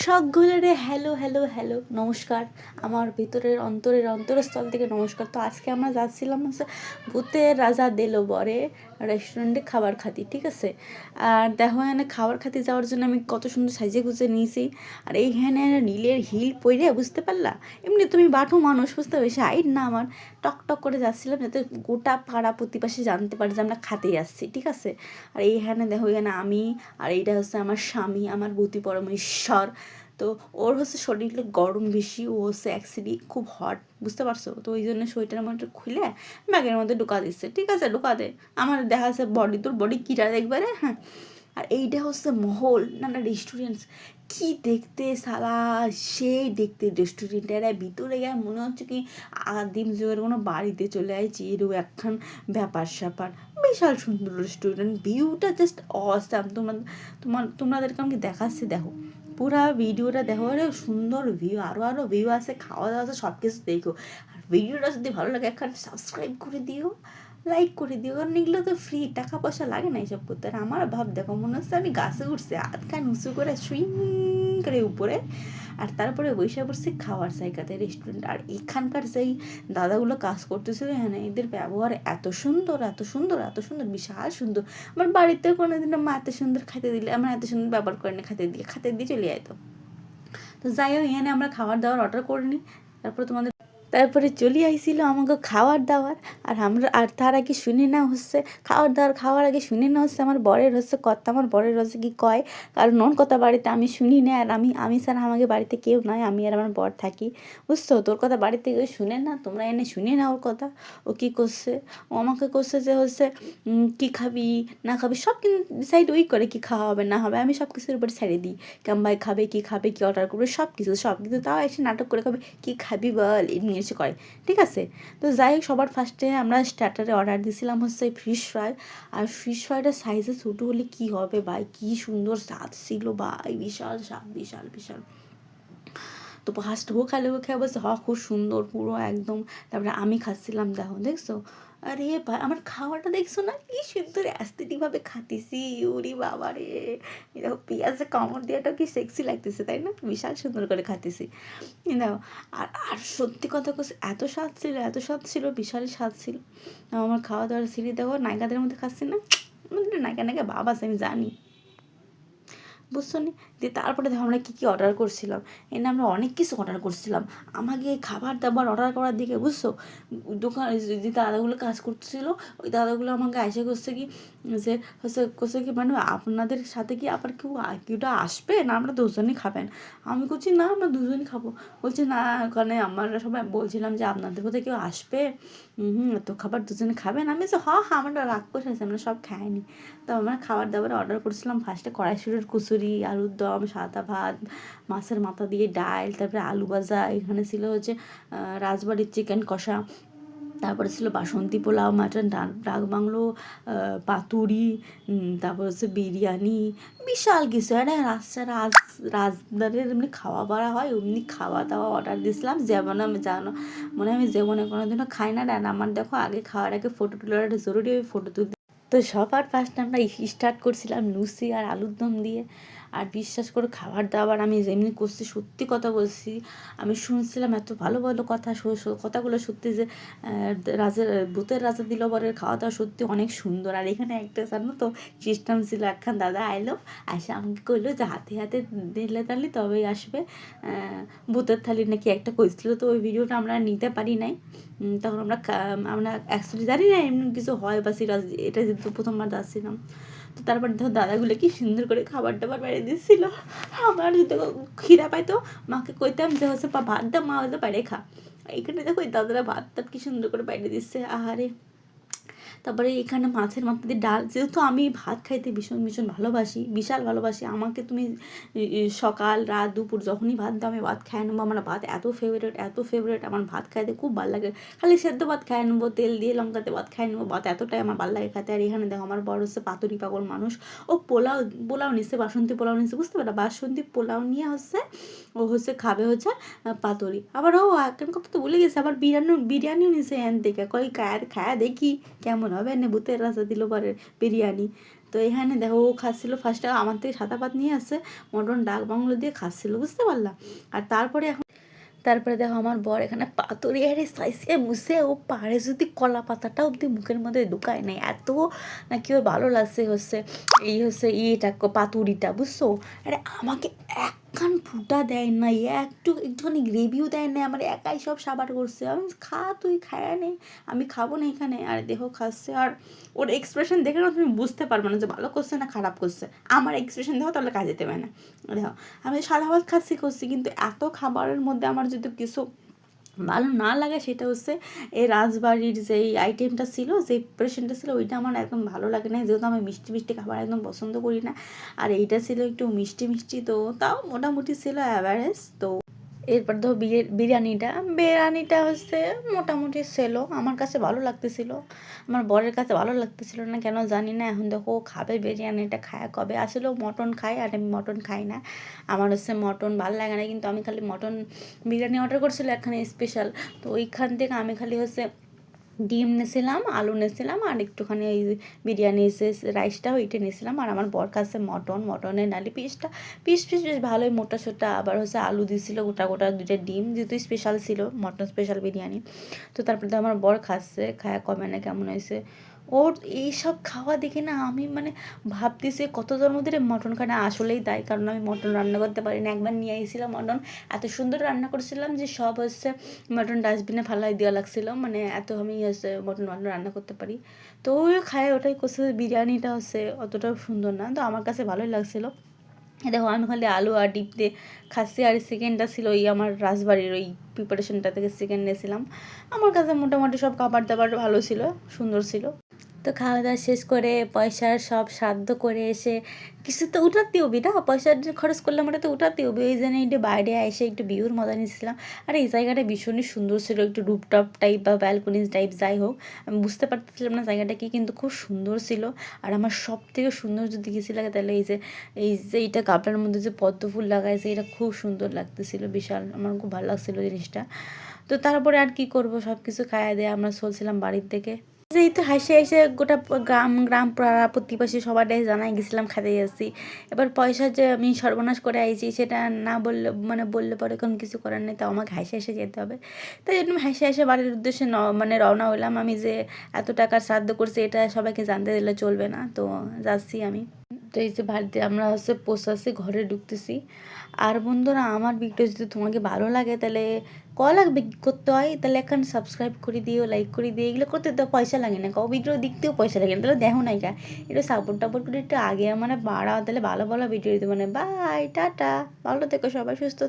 সকলের hello hello hello নমস্কার। আমার ভিতরের অন্তরের অন্তরস্থল থেকে নমস্কার। তো আজকে আমরা যাচ্ছিলাম হচ্ছে ভূতের রাজা দেলো বরে রেস্টুরেন্টে খাবার খাতি, ঠিক আছে? আর দেখো এখানে খাবার খাতি যাওয়ার জন্য আমি কত সুন্দর সাইজে গুজে নিয়েছি। আর এইখানে নীলের হিল পইরে, বুঝতে পারলা? এমনি তুমি বাঠো মানুষ, বুঝতে পারছি? হাইট না আমার টক টক করে যাচ্ছিলাম যাতে গোটা পাড়া প্রতিপাশে জানতে পারে যে আমরা খাতে যাচ্ছি ঠিক আছে? আর এইখানে দেখো, এখানে আমি আর এইটা হচ্ছে আমার স্বামী, আমার ভূতি পরমেশ্বর তো ওর হচ্ছে শরীরে গরম বেশি, ও হচ্ছে অ্যাক্সিডি খুব হট বুঝতে পারছ? তো ওই জন্য সোয়েটারের মধ্যে খুলে ব্যাগের মধ্যে ঢুকা দিচ্ছে ঠিক আছে? ঢুকা দে। আমার দেখা যাচ্ছে বডি তোর বডি কিটা দেখবে রে? হ্যাঁ। আর এইটা হচ্ছে মহল। না না রেস্টুরেন্ট কি দেখতে সালা, সেই দেখতে রেস্টুরেন্টের ভিতরে গিয়ে মনে হচ্ছে কি আদিম যুগের কোনো বাড়িতে চলে আসছি এরও একখান ব্যাপার স্যাপার। বিশাল সুন্দর রেস্টুরেন্ট ভিউটা জাস্ট অসাম তোমার তোমার তোমাদেরকে আমি দেখাচ্ছি, দেখো। পুরা ভিডিওটা দেখো, আরে সুন্দর ভিউ আরও আরও ভিউ আছে খাওয়া দাওয়া আছে সব কিছু দেখো। আর ভিডিওটা যদি ভালো লাগে, একখানে সাবস্ক্রাইব করে দিও। লাইক করে দিও, কারণ এগুলো তো ফ্রি টাকা পয়সা লাগে না এইসব করতে। আর আমার ভাব দেখো, মনে হচ্ছে আমি গাছে উঠছি, হাত কান উঁচু করে সুইং করে উপরে, আর তারপরে বৈশা পড়ছে খাওয়ার জায়গাতে রেস্টুরেন্ট আর এখানকার যেই দাদাগুলো কাজ করতেছিল হ্যাঁ এদের ব্যবহার এত সুন্দর এত সুন্দর এত সুন্দর, বিশাল সুন্দর। আমার বাড়িতে কোনো দিন মা এত সুন্দর খাইতে দিলে, আমার এত সুন্দর ব্যবহার করে না, খাইতে দিয়ে খাতে দিয়ে চলে যেত তো যাই হোক, এখানে আমরা খাবার দাবার অর্ডার করিনি তারপর তোমাদের তারপরে চলে আইছিল আমাকে খাওয়ার দাওয়ার। আর আমরা, আর তার আগে শুনে না হচ্ছে, খাওয়ার দাওয়ার খাওয়ার আগে শুনে না হচ্ছে আমার বরের হচ্ছে কথা, আমার বরের হচ্ছে কি কয়। কারণ নন কথা বাড়িতে আমি শুনি না, আর আমি আমি স্যার আমাকে বাড়িতে কেউ নয় আমি আর আমার বর থাকি। বুঝছ? তোর কথা বাড়িতে কেউ শুনে না, তোমরা এনে শুনে না ওর কথা, ও কি করছে? ও আমাকে করছে যে হচ্ছে কি খাবি, না খাবি, সব কিন্তু ডিসাইড ওই করে কি খাওয়া হবে, না হবে, আমি সব কিছুর উপরে ছেড়ে দিই। কাম্বাই খাবে, কি খাবে, কি অর্ডার করবে সব কিছু সব কিছু তাও এসে নাটক করে খাবে, কি খাবি বল, এমনি এসে করে ঠিক আছে? তো যাই হোক, সবার ফার্স্টে আমরা স্টার্টারে অর্ডার দিয়েছিলাম হচ্ছে ফিশ ফ্রাই আর ফিশ ফ্রাইটা সাইজে ছোটো হলে কী হবে ভাই? কি সুন্দর স্বাদ ছিল ভাই, বিশাল স্বাদ, বিশাল বিশাল। তো ফার্স্ট ও খালে ও খেয়ে বলছে হ খুব সুন্দর, পুরো একদম। তারপরে আমি খাচ্ছিলাম, দেখো, দেখছ? আরে ভাই, আমার খাওয়াটা দেখছ না? কি সুন্দর অ্যাস্থেটিকভাবে খাতেছি উরি বাবা রে। দেখো পেঁয়াজে কামড় দেওয়াটা কি সেক্সি লাগতেছে, তাই না? বিশাল সুন্দর করে খাতেছি দেখো আর আর সত্যি কথা কছে এত স্বাদ ছিল, এত স্বাদ ছিল, বিশাল স্বাদ ছিল। আমার খাওয়া দাওয়ার সিঁড়ি দেখো নায়িকাদের মধ্যে খাচ্ছি না? নায়িকা নায়িকা বাবা আছে, আমি জানি। বুঝছ নি? দিয়ে তারপরে দেখো আমরা কী কী অর্ডার করছিলাম। এনে আমরা অনেক কিছু অর্ডার করছিলাম। আমাকে খাবার দাবার অর্ডার করার দিকে বুঝছ? দোকান যে দাদাগুলো কাজ করছিল, ওই দাদাগুলো আমাকে এসে করছে কি, যে হচ্ছে করছে কি মানে আপনাদের সাথে কি আবার কেউ কেউটা আসবে? না, আমরা দুজনই খাবেন। আমি করছি না, আমরা দুজনই খাব। বলছি, না, ওখানে আমরা সবাই বলছিলাম যে আপনাদের বোধহয় কেউ আসবে। হুম তো খাবার দুজনে খাবেন? আমি তো হ্যাঁ হ্যাঁ আমরা রাগ করে আমরা সব খাইনি। তো আমরা খাবার দাবার অর্ডার করছিলাম ফার্স্টে কড়াইশুটির কুচুরি, আলুর দম সাদা ভাত, মাছের মাথা দিয়ে ডাল, তারপরে আলু ভাজা, এখানে ছিল হচ্ছে রাজবাড়ির চিকেন কষা, তারপরে ছিল বাসন্তী পোলাও, মাটন ডাক বাংলো পাতুরি তারপর হচ্ছে বিরিয়ানি, বিশাল কিছু একটা রাস্তা, রাজ রাজদারের এমনি খাওয়া বাড়া হয়, অমনি খাওয়া দাওয়া অর্ডার দিয়েছিলাম যেমন আমি জানো, মনে আমি যেমনে কোনো দিনও খাই না আর আমার দেখো আগে খাওয়ার আগে ফটো তোলার একটা জরুরি ওই ফটো তুলতে তো সবার ফার্স্ট আমরা স্টার্ট করছিলাম লুচি আর আলুর দম দিয়ে। আর বিশ্বাস করে খাবার দাবার আমি যেমনি করছি, সত্যি কথা বলছি। আমি শুনছিলাম এত ভালো ভালো কথা কথাগুলো সত্যি যে রাজা, ভূতের রাজা দিল বরের খাওয়া দাওয়া সত্যি অনেক সুন্দর। আর এখানে একটা জানো তো সিস্টেম ছিল একখান দাদা আইলো এসে আমাকে কইলো যে হাতে হাতে দিলে তাহলে তবেই আসবে। ভূতের থালি নাকি একটা কইছিল তো ওই ভিডিওটা আমরা নিতে পারি নাই। তখন আমরা আমরা অ্যাকচুয়ালি জানি না এমন কিছু হয় বা সিরাজ এটা যেহেতু প্রথমবার যাচ্ছিলাম তো তারপর দাদাগুলো কি সুন্দর করে খাবার দাবার বাইরে দিচ্ছিল আমার যদি খিদা পাইতো মাকে কইতাম যে, হচ্ছে ভাত দা, মা হয়তো বাইরে খা। এখানে দেখো দাদারা ভাত টাত কি সুন্দর করে বাইরে দিচ্ছে। আহারে! তারপরে এখানে মাছের মাথা দিয়ে ডাল, যেহেতু আমি ভাত খাইতে ভীষণ ভীষণ ভালোবাসি, বিশাল ভালোবাসি, আমাকে তুমি সকাল, রাত, দুপুর যখনই ভাত দাও আমি ভাত খাই নেব। আমার ভাত এত ফেভারেট এত ফেভারেট আমার ভাত খাইতে খুব ভালো লাগে। খালি সেদ্ধ ভাত খাই নেব, তেল দিয়ে লঙ্কাতে ভাত খাই নেব, ভাত এতটাই আমার ভালো লাগে খাইতে। আর এখানে দেখো আমার বড় হচ্ছে পাতুরি পাগল মানুষ। ও পোলাও পোলাও নিচ্ছে, বাসন্তী পোলাও নিচ্ছে, বুঝতে পারো বাসন্তী পোলাও নিয়ে হচ্ছে, ও হচ্ছে খাবে হচ্ছে পাতুরি। আবার ও এখন কথা তো ভুলে গেছে, আবার বিরিয়ানি, বিরিয়ানিও নিছে এন থেকে। কই খায় খায়া দেখি কেমন হবে এনে ভূতের রাজা দিল পরে বিরিয়ানি। তো এখানে দেখো, ও খাচ্ছিলো ফার্স্টে আমার থেকে সাদা ভাত নিয়ে আসছে, মটন ডাক বাংলো দিয়ে খাচ্ছিলো, বুঝতে পারলাম আর তারপরে এখন তারপরে দেখো, আমার বর এখানে পাতুরি আরে সাইসে মুসে ও পাড়ে যদি কলা পাতাটা অব্দি মুখের মধ্যে ঢুকায় নাই। এত নাকি ওর ভালো লাগছে হচ্ছে, এই হচ্ছে ইয়েটা, পাতুরিটা, বুঝছ? আরে আমাকে একখান ফুটা দেয় না একটু, একটুখানি গ্রেভিও দেয় না আমার একাই সব সাবার করছে। আমি খা তুই, খায় নে, আমি খাব না এখানে। আর দেহ খাচ্ছে, আর ওর এক্সপ্রেশন দেখে না তুমি বুঝতে পারবে না যে ভালো করছে না খারাপ করছে। আমার এক্সপ্রেশন দেখো তাহলে কাজে দেবে না। দেখো আমি সাদা ভাত খাচ্ছি, করছি, কিন্তু এত খাবারের মধ্যে আমার যদি কিছু ভালো না লাগে সেটা হচ্ছে এই রাজবাড়ির যেই আইটেমটা ছিল, যেই প্রিপারেশনটা ছিল, ওইটা আমার একদম ভালো লাগে না যেহেতু আমি মিষ্টি মিষ্টি খাবার একদম পছন্দ করি না। আর এইটা ছিল একটু মিষ্টি মিষ্টি, তো তাও মোটামুটি ছিল অ্যাভারেজ তো এরপর ধর বিরিয়ানিটা বিরিয়ানিটা হচ্ছে মোটামুটি সেলো। আমার কাছে ভালো লাগতেছিল। আমার বরের কাছে ভালো লাগতেছিল না, কেন জানি না। এখন দেখো খাবে বিরিয়ানিটা, খায় কবে? আসলে মটন খায় আর আমি মটন খাই না। আমার হচ্ছে মটন ভালো লাগে না, কিন্তু আমি খালি মটন বিরিয়ানি অর্ডার করছিল এখানে স্পেশাল তো ওইখান থেকে আমি খালি হচ্ছে ডিম নিয়েছিলাম আলু নিয়েছিলাম আর একটুখানি ওই বিরিয়ানি এসে রাইসটা ওইটা নিয়েছিলাম আর আমার বর কাছে মটন, মটনের নালি পিসটা। পিস পিস বেশ ভালোই মোটা সোটা আবার হচ্ছে আলু দিয়েছিল গোটা গোটা দুটো ডিম, যেহেতু স্পেশাল ছিল, মটন স্পেশাল বিরিয়ানি। তো তারপরে তো আমার বর খাচ্ছে খায় কমে না কেমন হয়েছে। ওর এইসব খাওয়া দেখে না আমি মানে ভাবতেছি কত জন্ম ধরে মটন খানা আসলেই তাই কারণ আমি মটন রান্না করতে পারি না একবার নিয়ে এসেছিলাম মটন। এত সুন্দর রান্না করেছিলাম যে সব হচ্ছে মটন ডাস্টবিনে ফালাই দেওয়া লাগছিল। মানে এত আমি হচ্ছে মটন মটন রান্না করতে পারি। তো ওই খায়, ওটাই করছে বিরিয়ানিটা হচ্ছে অতটাও সুন্দর না। তো আমার কাছে ভালোই লাগছিল। দেখো, আমি খালি আলু আর ডিপ দিয়ে খাসি আর সেকেন্ডটা ছিল ওই আমার রাজবাড়ির ওই প্রিপারেশনটা থেকে সেকেন্ড নিয়েছিলাম। আমার কাছে মোটামুটি সব খাবার দাবার ভালো ছিল, সুন্দর ছিল। তো খাওয়া দাওয়া শেষ করে পয়সার সব সাধ্য করে এসে কিছু তো উঠাতে হবে না? পয়সা খরচ করলাম ওটা তো উঠাতে হবে। ওই জন্য একটু বাইরে এসে একটু ভিউর মজা নিয়েছিলাম আর এই জায়গাটা ভীষণই সুন্দর ছিল, একটু রুপটপ টাইপ বা ব্যালকনিজ টাইপ যাই হোক। আমি বুঝতে পারতেছিলাম না জায়গাটা কি, কিন্তু খুব সুন্দর ছিল। আর আমার সব থেকে সুন্দর যদি কিছু লাগে তাহলে এই যে এই যে এইটা কাপড়ের মধ্যে যে পদ্ম ফুল লাগাইছে, এটা খুব সুন্দর লাগতেছিল, বিশাল। আমার খুব ভালো লাগছিল জিনিসটা। তো তারপরে আর কি করব? সব কিছু খাইয়ে দেয়া আমরা চলছিলাম বাড়ির থেকে যেই তো হাসে হাসে গোটা গ্রাম গ্রাম পাড়া, প্রতিবেশী সবারটাই জানাই গেছিলাম, খাতে যাচ্ছি এবার পয়সা যে আমি সর্বনাশ করে আইছি, সেটা না বললে মানে বললে পরে কোনো কিছু করার নেই তো আমাকে হাসে হাসে যেতে হবে। তাই জন্য হাসে হাসে বাড়ির উদ্দেশ্যে মানে রওনা হলাম আমি যে এত টাকার শ্রাদ্ধ করছি, এটা সবাইকে জানতে দিলে চলবে না, তো যাচ্ছি আমি। তো এই যে বাড়িতে আমরা হচ্ছে পোষাচ্ছি ঘরে ঢুকতেছি। আর বন্ধুরা, আমার ভিডিও যদি তোমাকে ভালো লাগে, তাহলে ক লাগবে করতে হয়? তাহলে এখন সাবস্ক্রাইব করে দিও লাইক করে দিও। এগুলো করতে তো পয়সা লাগে না ক ভিডিও দেখতেও পয়সা লাগে না। তাহলে দেখো না এটা। সাপোর্ট টাপোর্ট করে একটু আগে মানে বাড়াও তাহলে ভালো ভালো ভিডিও দিতে মানে। Bye tata. ভালো থেকো সবাই, সুস্থ